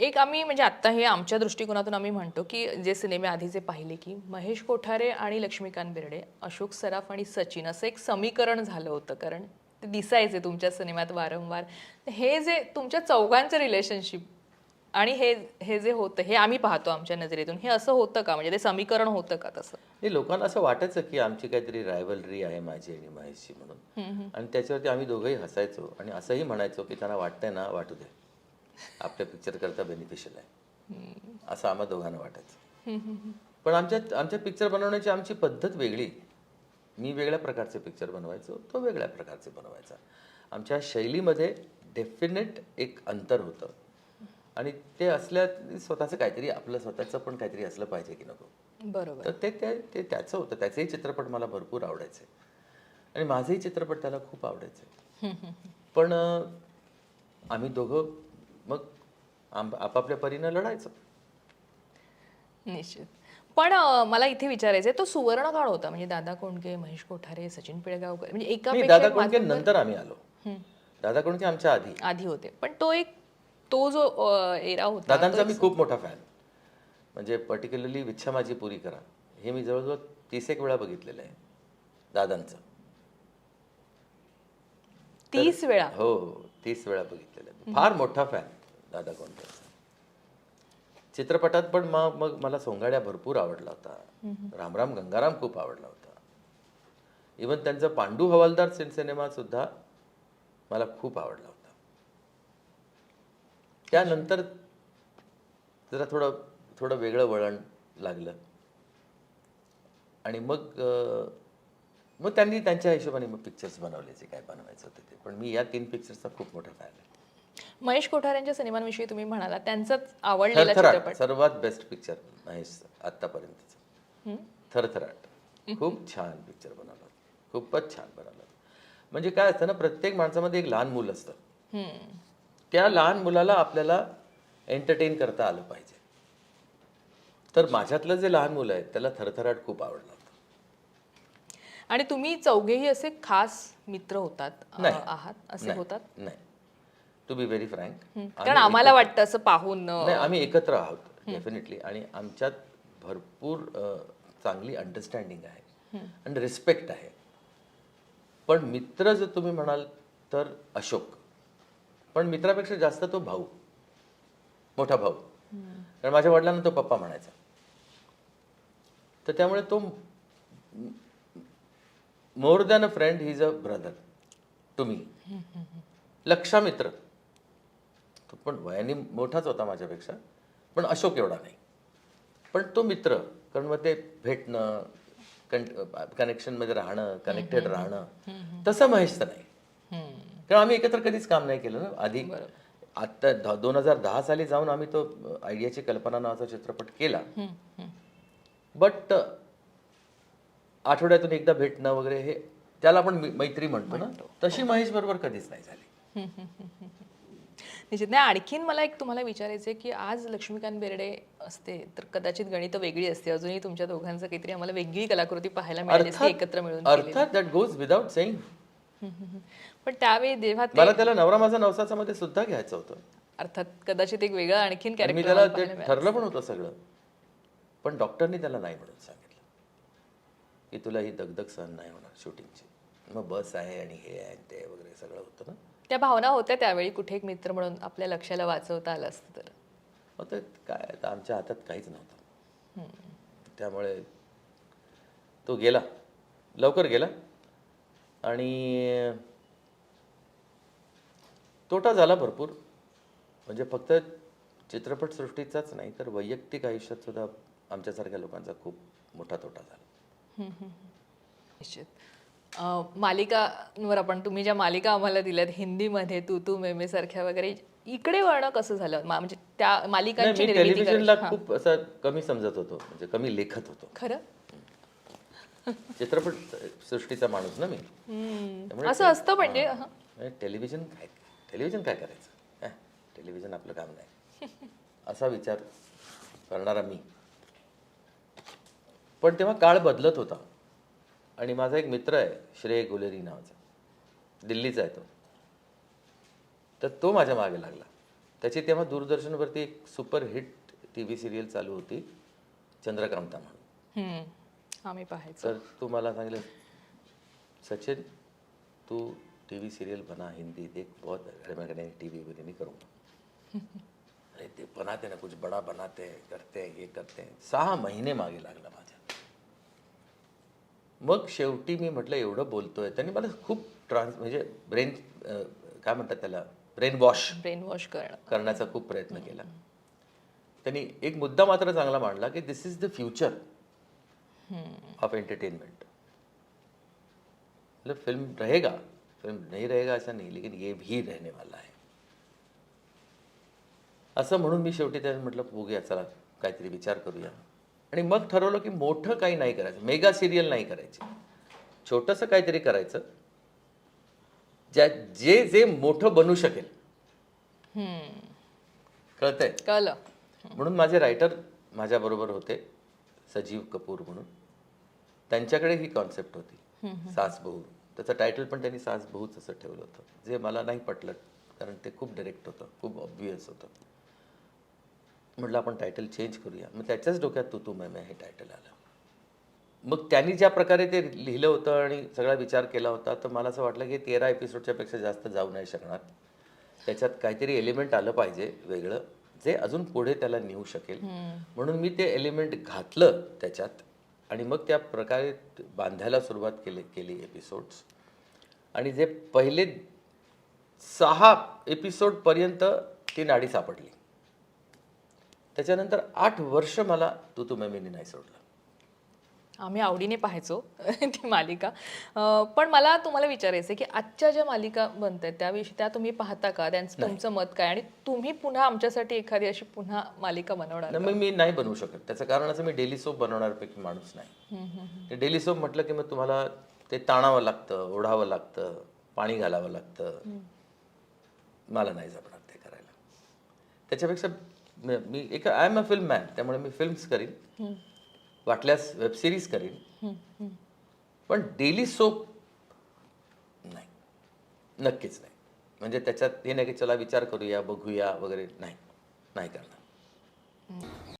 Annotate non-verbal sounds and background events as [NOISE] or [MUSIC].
एक आम्ही म्हणजे आत्ता हे आमच्या दृष्टिकोनातून आम्ही म्हणतो की जे सिनेमे आधीचे पाहिले की महेश कोठारे आणि लक्ष्मीकांत बेर्डे अशोक सराफ आणि सचिन असं एक समीकरण झालं होतं. कारण ते दिसायचे तुमच्या सिनेमात वारंवार. हे जे तुमच्या चौघांचं रिलेशनशिप आणि हे हे जे होतं हे आम्ही पाहतो आमच्या नजरेतून. हे असं होतं का? म्हणजे ते समीकरण होतं का तसं? नाही लोकांना असं वाटायचं की आमची काहीतरी रायव्हलरी आहे माझी आणि महेशची म्हणून. आणि त्याच्यावरती आम्ही दोघंही हसायचो आणि असंही म्हणायचो की त्यांना वाटतंय ना वाटू दे. आपल्या पिक्चर करता बेनिफिशियल आहे. असं आम्हा दोघांना वाटायचं. पण आमच्या आमच्या पिक्चर बनवण्याची आमची पद्धत वेगळी. मी वेगळ्या प्रकारचे पिक्चर बनवायचो तो वेगळ्या प्रकारचे बनवायचा. आमच्या शैलीमध्ये डेफिनेट एक अंतर होतं. आणि ते असल्या स्वतःचं काहीतरी आपलं स्वतःचं पण काहीतरी असलं पाहिजे की नको. बरोबर. तर ते ते ते त्याचं होतं. त्याचेही चित्रपट मला भरपूर आवडायचे. आणि माझेही चित्रपट त्याला खूप आवडायचे. पण आम्ही दोघं मग आपापल्या परीनं लढायचो. निश्चित. पण मला इथे विचारायचं तो सुवर्ण काळ होता म्हणजे दादा कोंडके महेश कोठारे सचिन पिळगावकर म्हणजे दादा एक कोणके माझं- नंतर आम्ही आलो. दादा कोणके आमच्या आधी. आधी होते. पण तो एक तो जो एरा होता दादांचा मी खूप मोठा फॅन म्हणजे पर्टिक्युलरली विच्छा माझी पुरी करा. हे मी जवळजवळ तीस एक वेळा बघितलेलं आहे दादांचं. तीस वेळा? हो हो. तीस वेळा बघितलेलं आहे. फार मोठा फॅन दादा कोणत्याचा चित्रपटात पण मग मग मला सोंगाड्या भरपूर आवडला होता. रामराम गंगाराम खूप आवडला होता. इवन त्यांचा पांडू हवालदार सिन सिनेमा सुद्धा मला खूप आवडला होता. त्यानंतर जरा थोडं थोडं वेगळं वळण लागलं. आणि मग मग त्यांनी त्यांच्या हिशोबाने मग पिक्चर्स बनवले जे काय बनवायचं होते ते. पण मी या तीन पिक्चर्सचा खूप मोठा फॅन आहे. महेश कोठाऱ्यांच्या सिनेमांविषयी तुम्ही म्हणाला त्यांचाच आवडलेला थरथराट सर्वात बेस्ट पिक्चर महेश आतापर्यंतचं थरथराट. खूप छान पिक्चर बनवला. खूपच छान बनवला. म्हणजे काय असतं ना प्रत्येक माणसामध्ये एक लहान मूल असतं. हम्म. त्या लहान मुलाला आपल्याला एंटरटेन करता आलं पाहिजे. तर माझ्यातलं जे लहान मुलं आहे त्याला थरथराट खूप आवडलं. आणि तुम्ही चौघेही असे खास मित्र होतात नाही. आहात असे नाही, होतात? नाही. टू बी व्हेरी फ्रँक कारण आम्हाला वाटतं असं पाहून अं, नाही आम्ही एकत्र आहोत डेफिनेटली आणि आमच्यात भरपूर अ, चांगली अंडरस्टँडिंग आहे आणि रिस्पेक्ट आहे. पण मित्र जर तुम्ही म्हणाल तर अशोक. पण मित्रापेक्षा जास्त तो भाऊ. मोठा भाऊ. कारण माझ्या वडिलांना तो पप्पा म्हणायचा. तर त्यामुळे तो more than a friend he is a brother to me Laxya मित्र तो पण वयाने मोठाच होता माझ्यापेक्षा पण अशोक एवढा नाही. पण तो मित्र कारण मग ते भेटणं कनेक्शनमध्ये राहणं कनेक्टेड राहणं तसं महेशचं नाही. कारण आम्ही एकत्र कधीच काम नाही केलं ना. आधी आत्ता दोन हजार दहा साली जाऊन आम्ही तो आयडियाची कल्पना नावाचा चित्रपट केला. बट आठवड्यातून एकदा भेटणं वगैरे हे त्याला आपण मैत्री म्हणतो ना? तशी महेश बरोबर कधीच नाही झाली. निश्चित. नाही आणखीन मला एक तुम्हाला विचारायचं आहे की आज लक्ष्मीकांत बेर्डे असते तर कदाचित गणित वेगळी असते. अजूनही तुमच्या दोघांचं काहीतरी आम्हाला वेगळी कलाकृती पाहायला मिळाली असती एकत्र मिळून अर्थात दॅट गोज विदाउट सेईंग पण त्यावेळी ते मला त्याला नवरा माझा नवसाचा मध्ये सुद्धा घ्यायचं होतं. अर्थात कदाचित एक वेगळं आणखीन कॅरेक्टर ठरलं पण होतं सगळं. पण डॉक्टरनी त्याला नाही म्हणून सांगितलं. की तुला ही दगदग सहन नाही होणार शूटिंगची. मग बस आहे आणि हे आहे आणि ते वगैरे सगळं होतं ना. त्या भावना होत्या त्यावेळी कुठे एक मित्र म्हणून आपल्या लक्षाला वाचवता आलं असतं तर? मग ते काय आता आमच्या हातात काहीच नव्हतं. त्यामुळे तो गेला. लवकर गेला. आणि तोटा झाला भरपूर. म्हणजे फक्त चित्रपटसृष्टीचाच नाही तर वैयक्तिक आयुष्यात सुद्धा आमच्यासारख्या लोकांचा खूप मोठा तोटा झाला. निश्चित. मालिकांवर आपण तुम्ही ज्या मालिका आम्हाला दिल्यात हिंदीमध्ये तू तू मेमे सारख्या वगैरे इकडे वळणं कसं झालं? म्हणजे त्या मालिकांची मी निर्मिती टेलिव्हिजनला करायची. खूप असं कमी समजत होतो म्हणजे कमी लेखत होतो. खरं? चित्रपट सृष्टीचा माणूस ना मी. त्यामुळे असं असतं म्हणजे हं. म्हणजे टेलिव्हिजन काय टेलिव्हिजन काय करायचं? अं, टेलिव्हिजन आपलं काम नाही. [LAUGHS] असा विचार करणारा मी. पण तेव्हा काळ बदलत होता. आणि माझा एक मित्र आहे श्रेय गुलेरी नावाचा. दिल्लीचा आहे तो. तर तो माझ्या मागे लागला. त्याची तेव्हा दूरदर्शनवरती एक super hit T V serial चालू होती चंद्रकांता म्हणून. हम्म. आम्ही पाहायचो. तर तू मला सांगितलं सचिन तू टी वी सीरियल बना हिंदी देख बहुत मैं टी वी नहीं करूँगा. [LAUGHS] अरे ते बनाते ना कुछ बड़ा बनाते हैं करते हैं ये करते. हैं सहा महिने मागे लागला मग शेवटी मी म्हटलं एवढं बोलतोय. त्यांनी मला खूप ट्रान्स म्हणजे ब्रेन काय म्हणतात त्याला? ब्रेन वॉश ब्रेन वॉश करणं. करण्याचा खूप प्रयत्न केला. त्यांनी एक मुद्दा मात्र चांगला मांडला की this is the future of entertainment मतलब फिल्म रहेगा. फिल्म नहीं रहेगा ऐसा नहीं लेकिन ये भी रहने वाला है. असं म्हणून मी शेवटी त्याने म्हटलं बघूया चला काहीतरी विचार करूया. आणि मग ठरवलं की मोठं काही नाही करायचं. मेगा सिरियल नाही करायची. छोटंसं काहीतरी करायचं. ज्या जे जे मोठं बनू शकेल. कळतंय? कळलं. म्हणून माझे रायटर माझ्याबरोबर होते सजीव कपूर म्हणून. त्यांच्याकडे ही कॉन्सेप्ट होती. सास बहू. त्याचं टायटल पण त्यांनी सास बहूच असं ठेवलं होतं. जे मला नाही पटलं कारण ते खूप डिरेक्ट होतं खूप ऑब्वियस होतं. म्हटलं आपण टायटल चेंज करूया. मग त्याच्याच डोक्यात तू तू मैं हे टायटल आलं. मग त्यांनी ज्या प्रकारे ते लिहिलं होतं आणि सगळा विचार केला होता तर मला असं वाटलं की तेरा एपिसोडच्या पेक्षा जास्त जाऊ नाही शकणार. त्याच्यात काहीतरी एलिमेंट आलं पाहिजे वेगळं जे अजून पुढे त्याला नेऊ शकेल. म्हणून मी ते एलिमेंट घातलं त्याच्यात आणि मग त्या प्रकारे बांधायला सुरुवात केली केली एपिसोड्स आणि जे पहिले सहा एपिसोडपर्यंत ती नाडी सापडली. त्याच्यानंतर आठ वर्ष मला तू तू मैमिनी नाही सोडलं. आम्ही आवडीने पाहायचो [LAUGHS] ती मालिका. पण मला तुम्हाला विचारायचं की आजच्या ज्या मालिका बनत आहेत त्याविषयी त्या तुम्ही पाहता का? त्यांचं तुमचं मत काय? आणि तुम्ही पुन्हा आमच्यासाठी एखादी अशी पुन्हा मालिका बनवणार मग मी नाही बनवू शकत. त्याचं कारण असं मी डेली सोप बनवणाऱ्यापैकी माणूस नाही. डेली सोप म्हटलं की मग तुम्हाला ते ताणावं लागतं ओढावं लागतं पाणी घालावं लागतं. मला नाही जमणार ते करायला. त्याच्यापेक्षा मी एक I am a film man त्यामुळे मी फिल्म्स करीन. वाटल्यास वेब सिरीज करीन. पण डेली सोप नाही. नक्कीच नाही. म्हणजे त्याच्यात हे नाही की चला विचार करूया बघूया वगैरे नाही. नाही करणार.